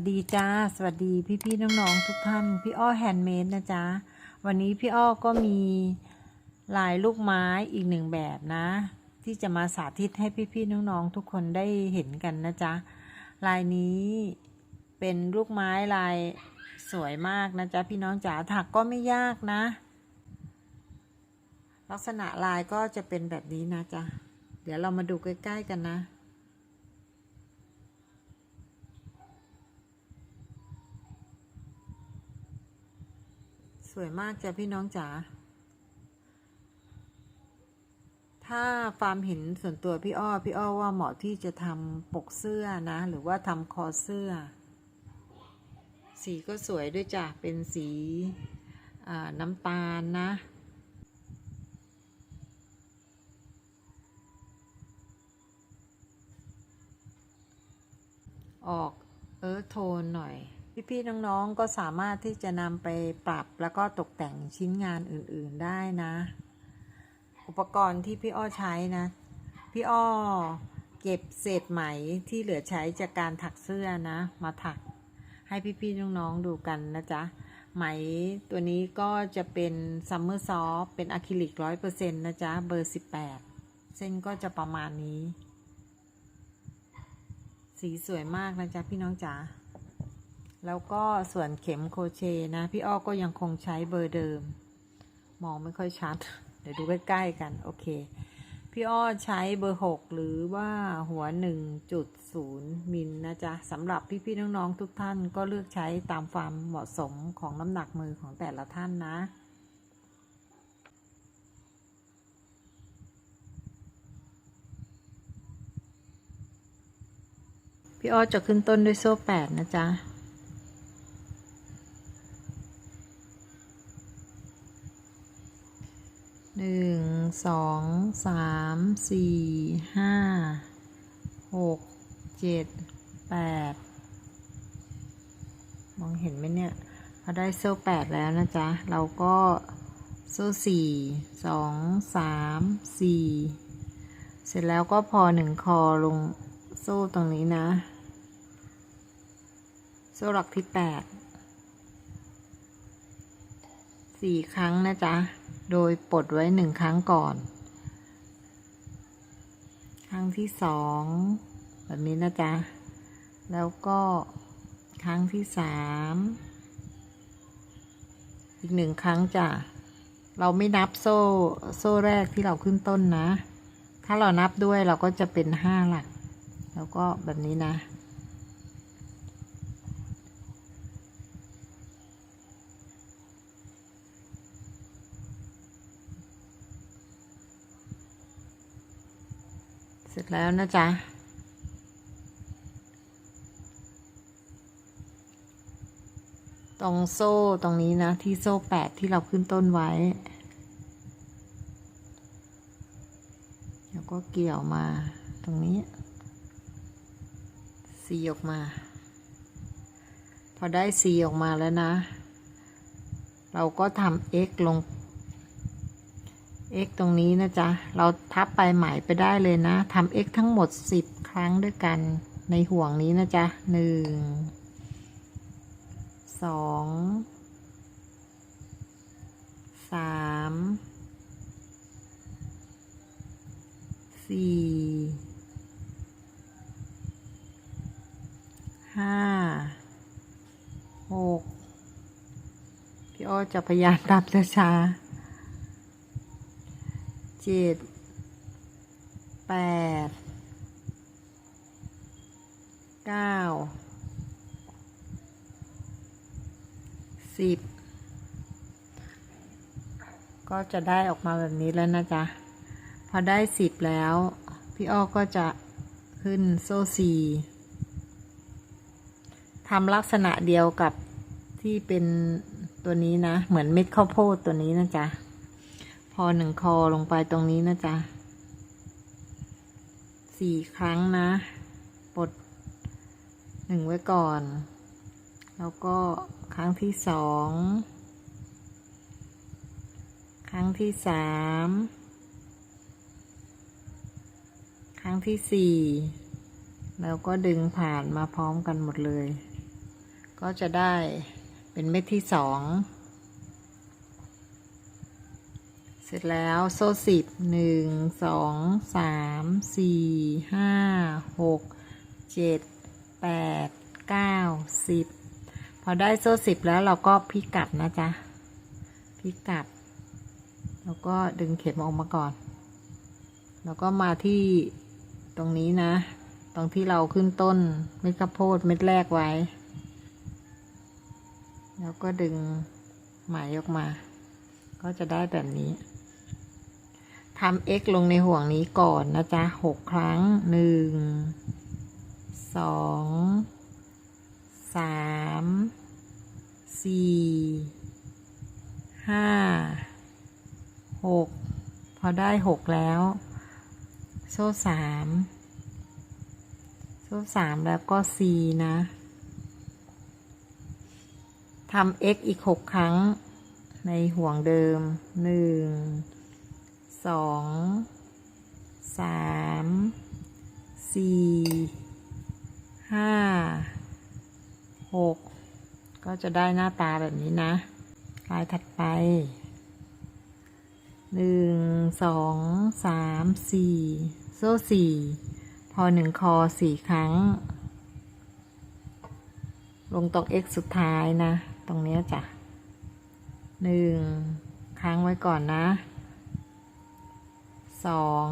วัสดีจ้า สวัสดีพี่พี่ๆน้องๆทุกท่าน พี่อ้อแฮนด์เมดนะจ๊ะ วันนี้พี่อ้อก็มีลายลูกไม้อีกหนึ่งแบบนะ ที่จะมาสาธิตให้พี่พี่ๆน้องๆทุกคนได้เห็นกันนะจ๊ะ ลายนี้เป็นลูกไม้ลายสวยมากนะจ๊ะพี่น้องจ๋า ถักก็ไม่ยากนะ ลักษณะลายก็จะเป็นแบบนี้นะจ๊ะ เดี๋ยวเรามาดูใกล้ๆกันนะ วยมากจ้ะพี่น้องจ๋า ถ้าความเห็นส่วนตัวพี่อ้อ พี่อ้อว่าเหมาะที่จะทำปกเสื้อนะ หรือว่าทำคอเสื้อ สีก็สวยด้วยจ้ะ เป็นสีน้ำตาลนะออกเออโทนหน่อย พี่ๆน้องๆก็สามารถที่จะนำไปปรับแล้วก็ตกแต่งชิ้นงานอื่นๆได้นะ อุปกรณ์ที่พี่อ้อใช้นะ พี่อ้อเก็บเศษไหมที่เหลือใช้จากการถักเสื้อนะ มาถักให้พี่ๆน้องๆดูกันนะจ๊ะไหมตัวนี้ก็จะเป็นซัมเมอร์ซอฟเป็นอะคริลิกร้อยเปอร์เซ็นต์นะจ๊ะ เบอร์สิบแปดเส้นก็จะประมาณนี้ สีสวยมากนะจ๊ะ พี่น้องจ๋า แล้วก็ส่วนเข็มโคเชนะ พี่อ้อก็ยังคงใช้เบอร์เดิม มองไม่ค่อยชัด เดี๋ยวดูใกล้ๆกัน โอเค พี่อ้อใช้เบอร์ 6 หรือว่าหัว 1.0 มิลนะจ๊ะสำหรับพี่ๆน้องๆทุกท่านก็เลือกใช้ตามความเหมาะสมของน้ำหนักมือของแต่ละท่านนะพี่อ้อจะขึ้นต้นด้วยโซ่แปดนะจ๊ะ หนึ่งสองสามสี่ห้าหกเจ็ดแปดมองเห็นไหมเนี่ยพอได้โซ่แปดแล้วนะจ๊ะ เราก็โซ่สี่สองสามสี่เสร็จแล้วก็พอหนึ่งคอลงโซ่ตรงนี้นะ โซ่หลักที่แปดสี่ครั้งนะจ๊ะ โดยปลดไว้หนึ่งครั้งก่อน ครั้งที่สองแบบนี้นะจ๊ะ แล้วก็ครั้งที่สามอีกหนึ่งครั้งจ้ะ เราไม่นับโซ่โซ่แรกที่เราขึ้นต้นนะ ถ้าเรานับด้วยเราก็จะเป็นห้าหลัก แล้วก็แบบนี้นะ เสร็จแล้วนะจ๊ะ ตรงโซ่ตรงนี้นะ ที่โซ่แปดที่เราขึ้นต้นไว้ แล้วก็เกี่ยวมาตรงนี้ สีออกมา พอได้สีออกมาแล้วนะ เราก็ทำ x ลง x ตรงนี้นะจ๊ะ เราทับไปไหมไปได้เลยนะทำ x ทั้งหมด 10 ครั้งด้วยกันในห่วงนี้นะจ๊ะหนึ่งสองสามสี่ห้าหกพี่อ้อจะพยายามตามช้าๆ เจ็ดแปดเก้าสิบก็จะได้ออกมาแบบนี้แล้วนะจ๊ะ พอได้สิบแล้ว พี่อ้อก็จะขึ้นโซ่สี่ทำลักษณะเดียวกับที่เป็นตัวนี้นะ เหมือนเม็ดข้าวโพดตัวนี้นะจ๊ะ อหนึ่งคอลงไปตรงนี้นะจ๊ะสี่ครั้งนะปลดหนึ่งไว้ก่อน แล้วก็ครั้งที่สองครั้งที่สามครั้งที่สี่แล้วก็ดึงผ่านมาพร้อมกันหมดเลย ก็จะได้เป็นเม็ดที่สอง เสร็จแล้วโซ่สิบหนึ่งสองสามสี่ห้าหกเจ็ดแปดเก้าสิบพอได้โซ่สิบแล้วเราก็พลิกกลับนะจ๊ะพลิกกลับ แล้วก็ดึงเข็มออกมาก่อน แล้วก็มาที่ตรงนี้นะ ตรงที่เราขึ้นต้นเม็ดข้าวโพดเม็ดแรกไว้ แล้วก็ดึงไหมออกมา ก็จะได้แบบนี้ ทำ x ลงในห่วงนี้ก่อนนะจ๊ะหกครั้งหนึ่งสองสามสี่ห้าหกพอได้หกแล้ว โซ่สามโซ่สามแล้วก็ c นะทำ x อีกหกครั้งในห่วงเดิมหนึ่ง สองสามสี่ห้าหกก็จะได้หน้าตาแบบนี้นะ ลายถัดไปหนึ่งสองสามสี่โซ่สี่พอหนึ่งคอสี่ครั้ง ลงตรง x สุดท้ายนะ ตรงนี้จ้ะหนึ่งค้างไว้ก่อนนะ สอง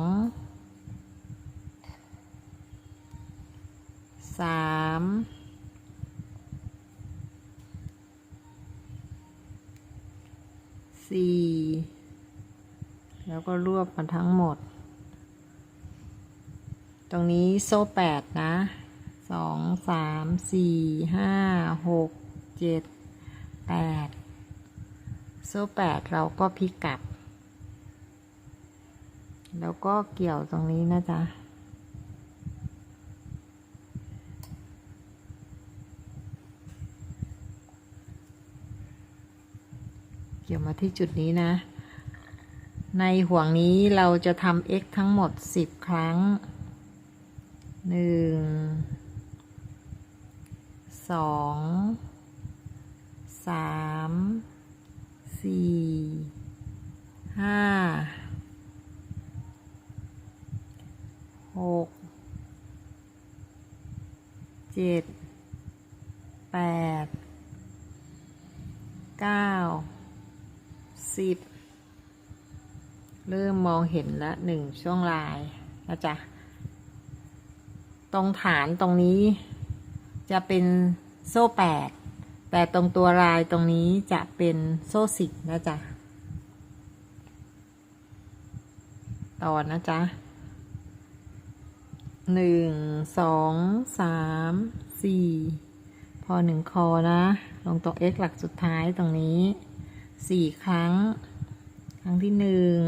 สามสี่แล้วก็รวบมาทั้งหมด ตรงนี้โซ่แปดนะสองสามสี่ห้าหกเจ็ดแปดโซ่แปดเราก็พลิกกลับ แล้วก็เกี่ยวตรงนี้นะจ๊ะเกี่ยวมาที่จุดนี้นะ ในห่วงนี้เราจะทำเอ็กทั้งหมดสิบครั้งหนึ่งสองสามสี่ห้า หกเจ็ดแปดเก้าสิบเริ่มมองเห็นละหนึ่งช่วงลายนะจ๊ะ ตรงฐานตรงนี้จะเป็นโซ่แปดแต่ตรงตัวลายตรงนี้จะเป็นโซ่สิบนะจ๊ะ ต่อนะจ๊ะ หนึ่งสองสามสี่พอหนึ่งคอนะ ลงตรง x หลักสุดท้ายตรงนี้สี่ครั้ง ครั้งที่หนึ่ง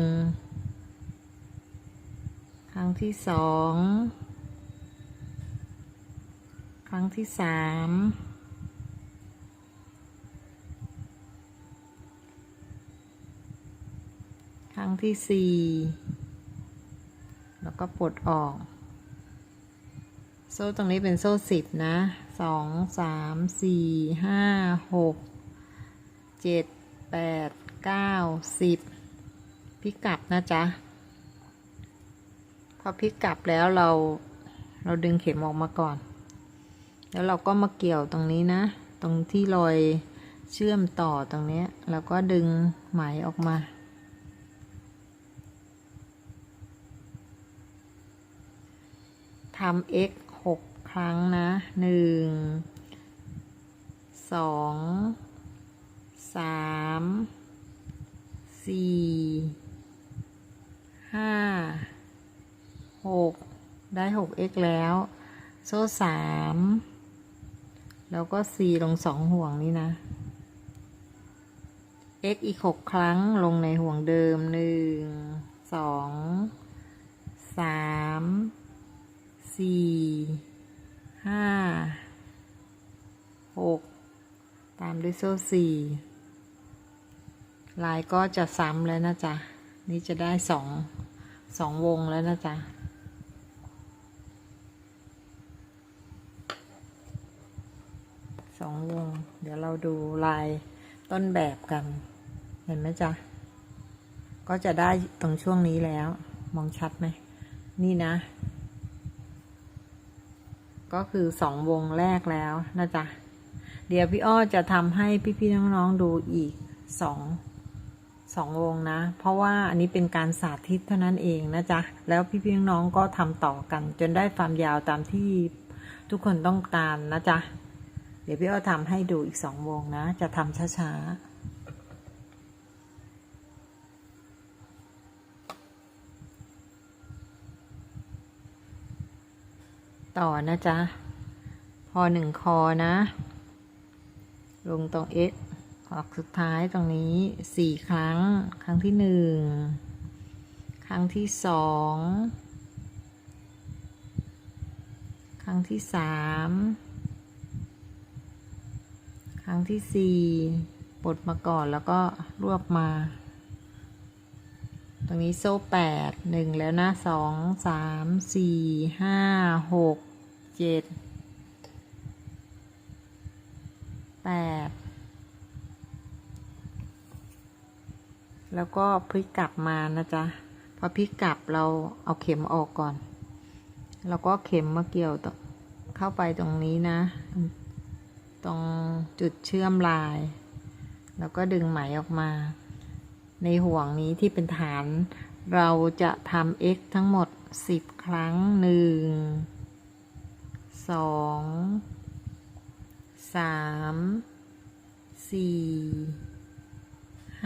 ครั้งที่สองครั้งที่สามครั้งที่สี่แล้วก็ปลดออก โซ่ตรงนี้เป็นโซ่สิบนะสองสามสี่ห้าหกเจ็ดแปดเก้าสิบพลิกกลับนะจ๊ะ พอพลิกกลับแล้วเราเราดึงเข็มออกมาก่อน แล้วเราก็มาเกี่ยวตรงนี้นะ ตรงที่รอยเชื่อมต่อตรงนี้ยแล้วก็ดึงไหมออกมาทำ x หก ครั้งนะหนึ่งสองสามสี่ห้าหกได้หก x แล้ว โซ่สามแล้วก็ c ลงสองห่วงนี้นะ x อีกหกครั้งลงในห่วงเดิมหนึ่งสองสามสี่ ห้าหกตามด้วยโซ่สี่ลายก็จะซ้ำแล้วนะจ๊ะ นี่จะได้สองสองวงแล้วนะจ๊ะ สองวง เดี๋ยวเราดูลายต้นแบบกัน เห็นไหมจ๊ะ ก็จะได้ตรงช่วงนี้แล้ว มองชัดไหม นี่นะ ก็คือสองวงแรกแล้วนะจ๊ะ เดี๋ยวพี่อ้อจะทำให้พี่ๆน้องๆดูอีกสองสองวงนะ เพราะว่าอันนี้เป็นการสาธิตเท่านั้นเองนะจ๊ะ แล้วพี่ๆน้องๆก็ทำต่อกัน จนได้ความยาวตามที่ทุกคนต้องการนะจ๊ะ เดี๋ยวพี่อ้อทำให้ดูอีกสองวงนะ จะทำช้าๆ ต่อนะจ๊ะ พอหนึ่งคอนะ ลงตรง x ออกสุดท้ายตรงนี้สี่ครั้ง ครั้งที่หนึ่ง ครั้งที่สอง ครั้งที่สาม ครั้งที่สี่ปลดมาก่อนแล้วก็รวบมา ตรงนี้โซ่แปดหนึ่งแล้วนะสองสามสี่ห้าหก เจ็ดแปดแล้วก็พลิกกลับมานะจ๊ะพอพลิกกลับเราเอาเข็มออกก่อน แล้วก็เข็มมาเกี่ยวต่อเข้าไปตรงนี้นะ ตรงจุดเชื่อมลาย แล้วก็ดึงไหมออกมา ในห่วงนี้ที่เป็นฐาน เราจะทำ x ทั้งหมด 10 ครั้งหนึ่ง 1 2 3 4 5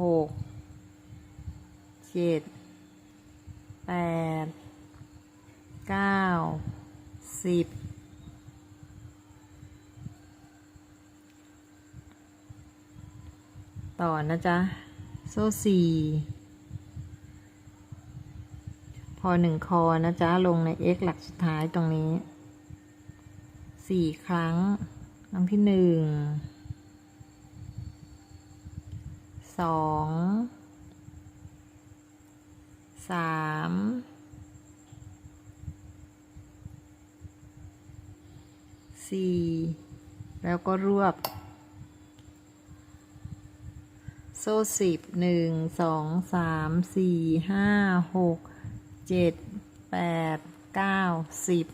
หกเจ็ดแปดเก้าสิบต่อนะจ๊ะ โซ่สี่ พอหนึ่งคอนะจ๊ะ ลงใน x หลักสุดท้ายตรงนี้สี่ครั้งครั้งที่หนึ่งสองสามสี่แล้วก็รวบ โซ่สิบหนึ่งสองสามสี่ห้าหก เจ็ดแปดเก้าสิบ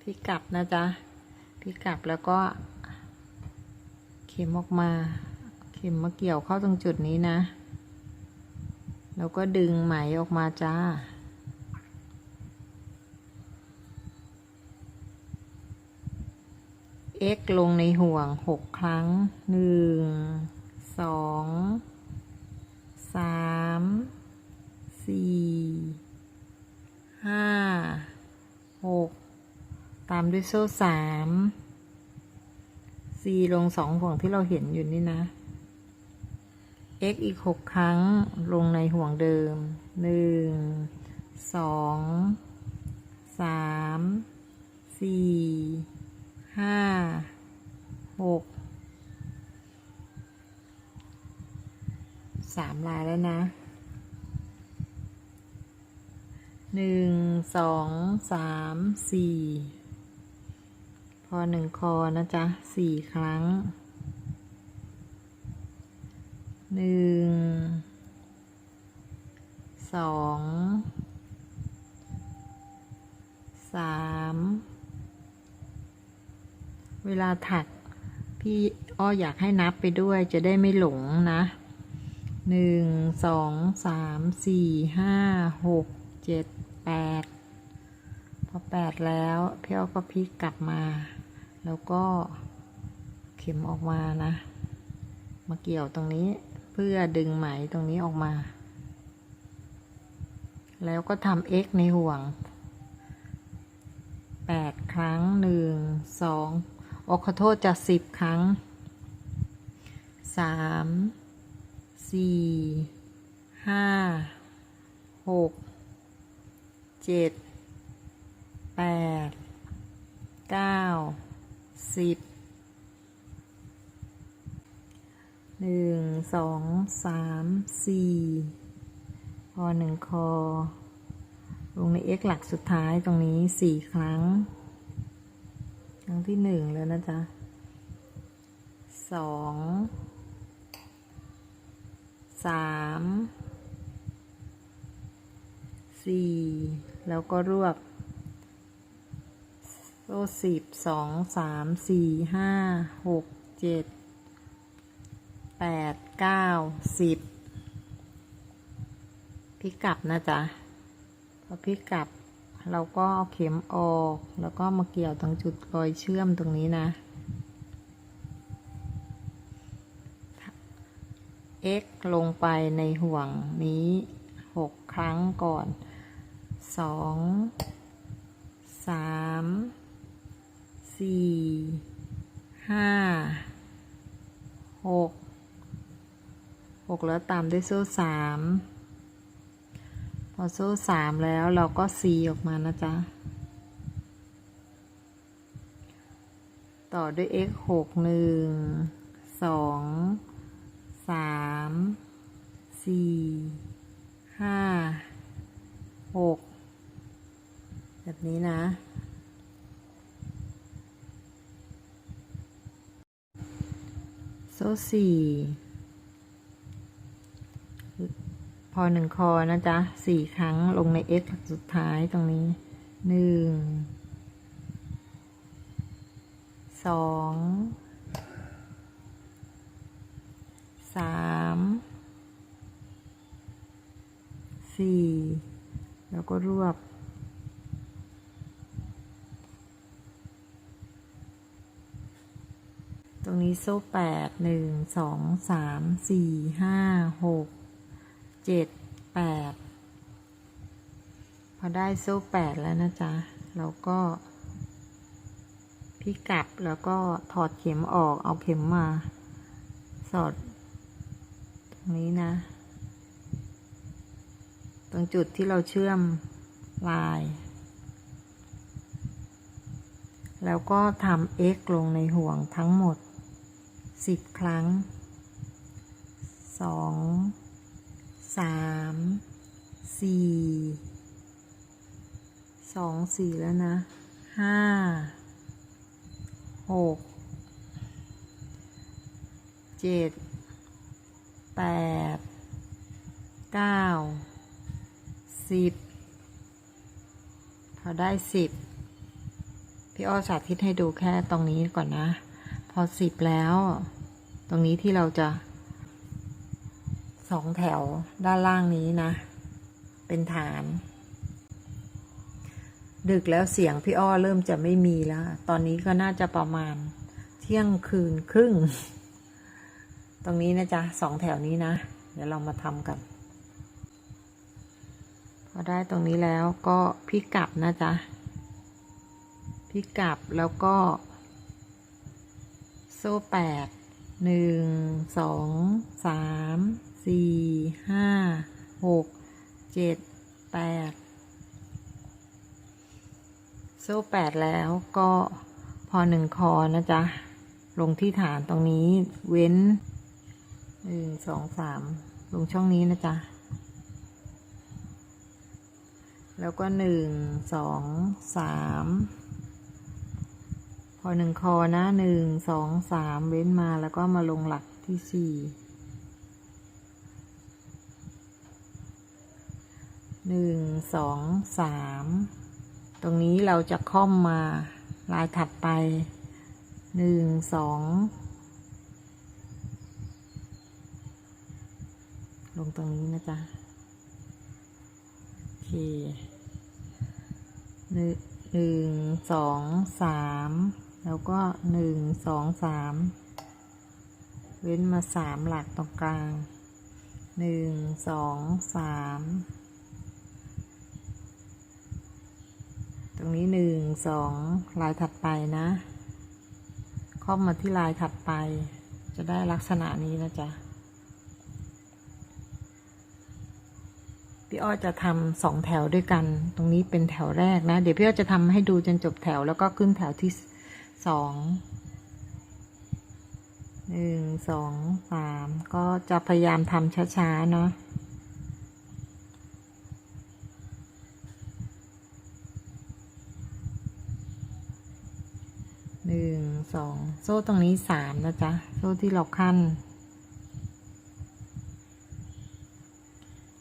พี่กลับนะจ๊ะพี่กลับแล้วก็เข็มออกมา เข็มมาเกี่ยวเข้าตรงจุดนี้นะ แล้วก็ดึงไหมออกมาจ้า x ลงในห่วงหกครั้งหนึ่งสองสาม สี่ห้าหกตามด้วยโซ่สาม c ลงสองห่วงที่เราเห็นอยู่นี่นะ x อีกหกครั้งลงในห่วงเดิมหนึ่งสองสามสี่ห้าหกสามลายแล้วนะ หนึ่งสองสามสี่พอหนึ่งคอนะจ๊ะสี่ครั้งหนึ่งสองสามเวลาถักพี่อ้ออยากให้นับไปด้วยจะได้ไม่หลงนะหนึ่งสองสามสี่ห้าหกเจ็ด แปดพอแปดแล้วพี่อ้อก็พลิกกลับมา แล้วก็เข็มออกมานะ มาเกี่ยวตรงนี้เพื่อดึงไหมตรงนี้ออกมา แล้วก็ทำ x ในห่วงแปดครั้งหนึ่งสองอขอโทษจะสิบครั้งสามสี่ห้าหก เจ็ดแปดเก้าสิบหนึ่งสองสามสี่พอหนึ่งคอ ลงใน x หลักสุดท้ายตรงนี้สี่ครั้ง ครั้งที่หนึ่งแล้วนะจ๊ะสองสามสี่ แล้วก็รวบ โซ่สิบสองสามสี่ห้าหกเจ็ดแปดเก้าสิบพลิกกลับนะจ๊ะพอพลิกกลับ เราก็เอาเข็มออก แล้วก็มาเกี่ยวตรงจุดรอยเชื่อมตรงนี้นะ x ลงไปในห่วงนี้หกครั้งก่อน สองสามสี่ห้าหกหกแล้วตามด้วยโซ่สามพอโซ่สามแล้วเราก็ซีออกมานะจ๊ะ ต่อด้วย x หกหนึ่งสองสามสี่ห้าหก แบบนี้นะ โซ่สี่พอหนึ่งคอนะจ๊ะสี่ครั้งลงใน x สุดท้ายตรงนี้หนึ่งสองสามสี่แล้วก็รวบ ตรงนี้โซ่แปดหนึ่งสองสามสี่ห้าหกเจ็ดแปดพอได้โซ่แปดแล้วนะจ๊ะเราก็พลิกกลับแล้วก็ถอดเข็มออกเอาเข็มมา สอด ตรงนี้นะ ตรงจุดที่เราเชื่อมลาย แล้วก็ทำ x ลงในห่วงทั้งหมด 10ครั้ง2 3 4 2 4แล้วนะ5 6 7แปดเก้าสิบพอได้สิบพี่อ้อสาธิตให้ดูแค่ตรงนี้ก่อนนะ อสิบแล้ว ตรงนี้ที่เราจะสองแถวด้านล่างนี้นะ เป็นฐาน ดึกแล้วเสียงพี่อ้อเริ่มจะไม่มีแล้ว ตอนนี้ก็น่าจะประมาณเที่ยงคืนครึ่ง ตรงนี้นะจ๊ะสองแถวนี้นะ เดี๋ยวเรามาทำกัน พอได้ตรงนี้แล้วก็พลิกลับนะจ๊ะพลิกลับแล้วก็ ซ่แปดหนึ่งสองสามสี่ห้าหกเจ็ดแปดโซ่แปดแล้วก็พอหนึ่งคอนะจ๊ะ ลงที่ฐานตรงนี้เว้นหนึ่งสองสามลงช่องนี้นะจ๊ะ แล้วก็หนึ่งสองสาม อหนึ่งคอนะหนึ่งสองสามเว้นมาแล้วก็มาลงหลักที่สี่หนึ่งสองสามตรงนี้เราจะค่อมมาลายถัดไปหนึ่งสองลงตรงนี้นะจ๊ะโอเคหนึ่งหนึ่งสองสาม แล้วก็หนึ่งสองสามเว้นมาสามหลักตรงกลางหนึ่งสองสามตรงนี้หนึ่งสองลายถัดไปนะเข้ามาที่ลายถัดไป จะได้ลักษณะนี้นะจ๊ะพี่อ้อจะทำสองแถวด้วยกัน ตรงนี้เป็นแถวแรกนะ เดี๋ยวพี่อ้อจะทำให้ดูจนจบแถวแล้วก็ขึ้นแถวที่ สองหนึ่งสองสามก็จะพยายามทำช้าๆเนาะหนึ่งสองโซ่ตรงนี้สามนะจ๊ะ โซ่ที่เราขั้น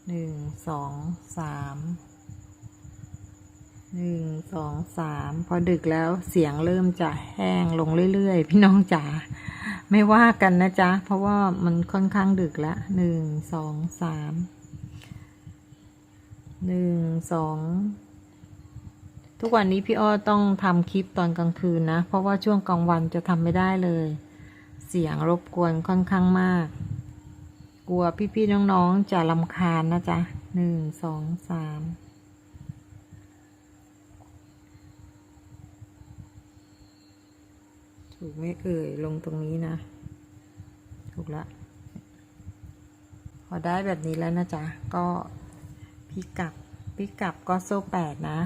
หนึ่งสองสาม หนึ่งสองสามพอดึกแล้วเสียงเริ่มจะแห้งลงเรื่อยๆ พี่น้องจ๋าไม่ว่ากันนะจ๊ะ เพราะว่ามันค่อนข้างดึกแล้วหนึ่งสองสามหนึ่งสองทุกวันนี้พี่อ้อต้องทำคลิปตอนกลางคืนนะ เพราะว่าช่วงกลางวันจะทำไม่ได้เลย เสียงรบกวนค่อนข้างมาก กลัวพี่ๆน้องๆจะลำคาญนะจ๊ะหนึ่งสองสาม ถูกไม่เอ่ยลงตรงนี้นะ ถูกละ พอได้แบบนี้แล้วนะจ๊ะ ก็พิกับพิกับก็โซ่แปดนะ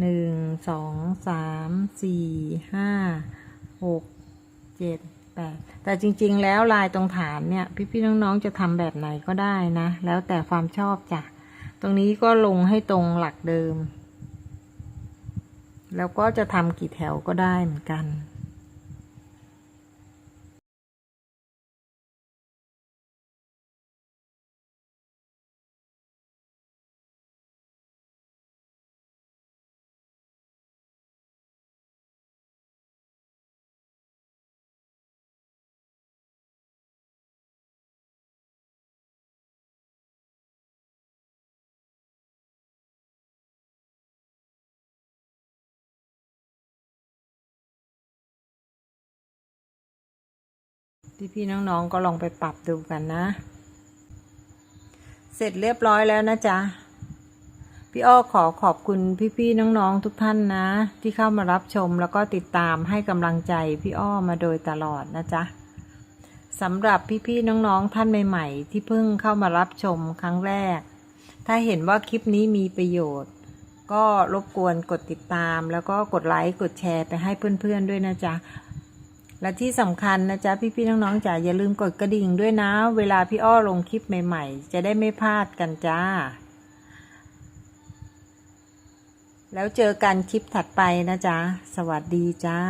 หนึ่งสองสามสี่ห้าหกเจ็ดแปดแต่จริงๆแล้วลายตรงฐานเนี่ย พี่ๆน้องๆจะทำแบบไหนก็ได้นะ แล้วแต่ความชอบจ้ะ ตรงนี้ก็ลงให้ตรงหลักเดิม แล้วก็จะทำกี่แถวก็ได้เหมือนกัน พี่ๆน้องๆก็ลองไปปรับดูกันนะ เสร็จเรียบร้อยแล้วนะจ๊ะพี่อ้อขอขอบคุณพี่ๆน้องๆทุกท่านนะ ที่เข้ามารับชมแล้วก็ติดตามให้กำลังใจพี่อ้อมาโดยตลอดนะจ๊ะสำหรับพี่ๆน้องๆท่านใหม่ๆ ที่เพิ่งเข้ามารับชมครั้งแรก ถ้าเห็นว่าคลิปนี้มีประโยชน์ ก็รบกวนกดติดตาม แล้วก็กดไลค์กดแชร์ไปให้เพื่อนๆด้วยนะจ๊ะ และที่สำคัญนะจ๊ะพี่ๆน้องๆจ๋าอย่าลืมกดกระดิ่งด้วยนะ เวลาพี่อ้อลงคลิปใหม่ๆ จะได้ไม่พลาดกันจ้า แล้วเจอกันคลิปถัดไปนะจ๊ะ สวัสดีจ้า